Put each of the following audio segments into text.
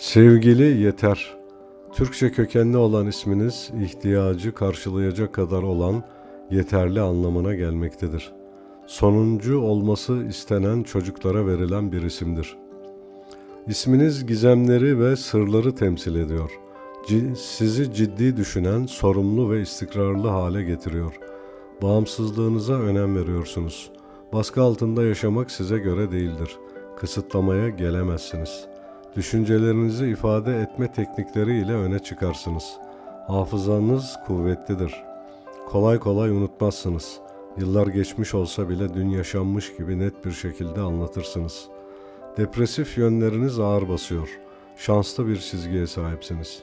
Sevgili yeter. Türkçe kökenli olan isminiz ihtiyacı karşılayacak kadar olan yeterli anlamına gelmektedir. Sonuncu olması istenen çocuklara verilen bir isimdir. İsminiz gizemleri ve sırları temsil ediyor. Ci- Sizi ciddi düşünen, sorumlu ve istikrarlı hale getiriyor. Bağımsızlığınıza önem veriyorsunuz. Baskı altında yaşamak size göre değildir. Kısıtlamaya gelemezsiniz. Düşüncelerinizi ifade etme teknikleriyle öne çıkarsınız. Hafızanız kuvvetlidir. Kolay kolay unutmazsınız. Yıllar geçmiş olsa bile dün yaşanmış gibi net bir şekilde anlatırsınız. Depresif yönleriniz ağır basıyor. Şanslı bir çizgiye sahipsiniz.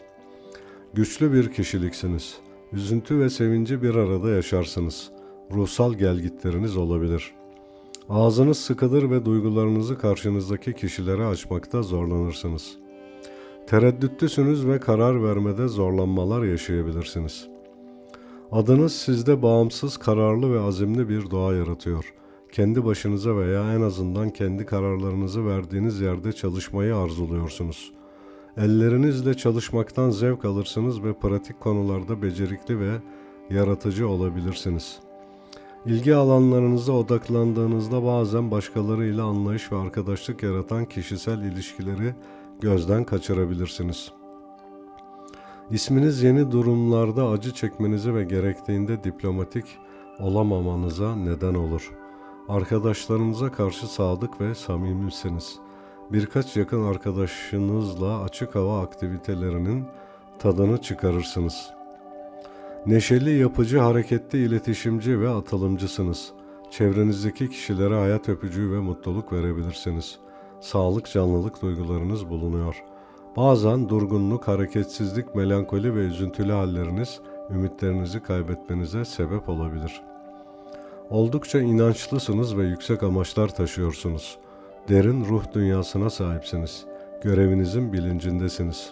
Güçlü bir kişiliksiniz. Üzüntü ve sevinci bir arada yaşarsınız. Ruhsal gelgitleriniz olabilir. Ağzınız sıkıdır ve duygularınızı karşınızdaki kişilere açmakta zorlanırsınız. Tereddütlüsünüz ve karar vermede zorlanmalar yaşayabilirsiniz. Adınız sizde bağımsız, kararlı ve azimli bir doğa yaratıyor. Kendi başınıza veya en azından kendi kararlarınızı verdiğiniz yerde çalışmayı arzuluyorsunuz. Ellerinizle çalışmaktan zevk alırsınız ve pratik konularda becerikli ve yaratıcı olabilirsiniz. İlgi alanlarınıza odaklandığınızda bazen başkalarıyla anlayış ve arkadaşlık yaratan kişisel ilişkileri gözden kaçırabilirsiniz. İsminiz yeni durumlarda acı çekmenizi ve gerektiğinde diplomatik olamamanıza neden olur. Arkadaşlarınıza karşı sadık ve samimisiniz. Birkaç yakın arkadaşınızla açık hava aktivitelerinin tadını çıkarırsınız. Neşeli, yapıcı, hareketli, iletişimci ve atılımcısınız. Çevrenizdeki kişilere hayat öpücüğü ve mutluluk verebilirsiniz. Sağlık, canlılık duygularınız bulunuyor. Bazen durgunluk, hareketsizlik, melankoli ve üzüntülü halleriniz ümitlerinizi kaybetmenize sebep olabilir. Oldukça inançlısınız ve yüksek amaçlar taşıyorsunuz. Derin ruh dünyasına sahipsiniz. Görevinizin bilincindesiniz.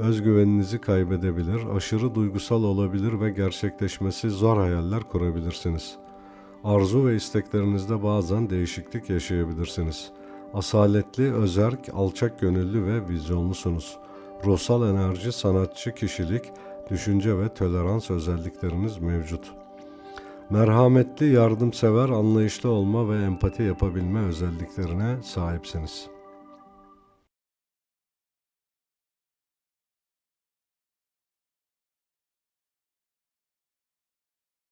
özgüveninizi kaybedebilir, aşırı duygusal olabilir ve gerçekleşmesi zor hayaller kurabilirsiniz. Arzu ve isteklerinizde bazen değişiklik yaşayabilirsiniz. Asaletli, özerk, alçak gönüllü ve vizyonlusunuz. Ruhsal enerji, sanatçı kişilik, düşünce ve tolerans özellikleriniz mevcut. Merhametli, yardımsever, anlayışlı olma ve empati yapabilme özelliklerine sahipsiniz.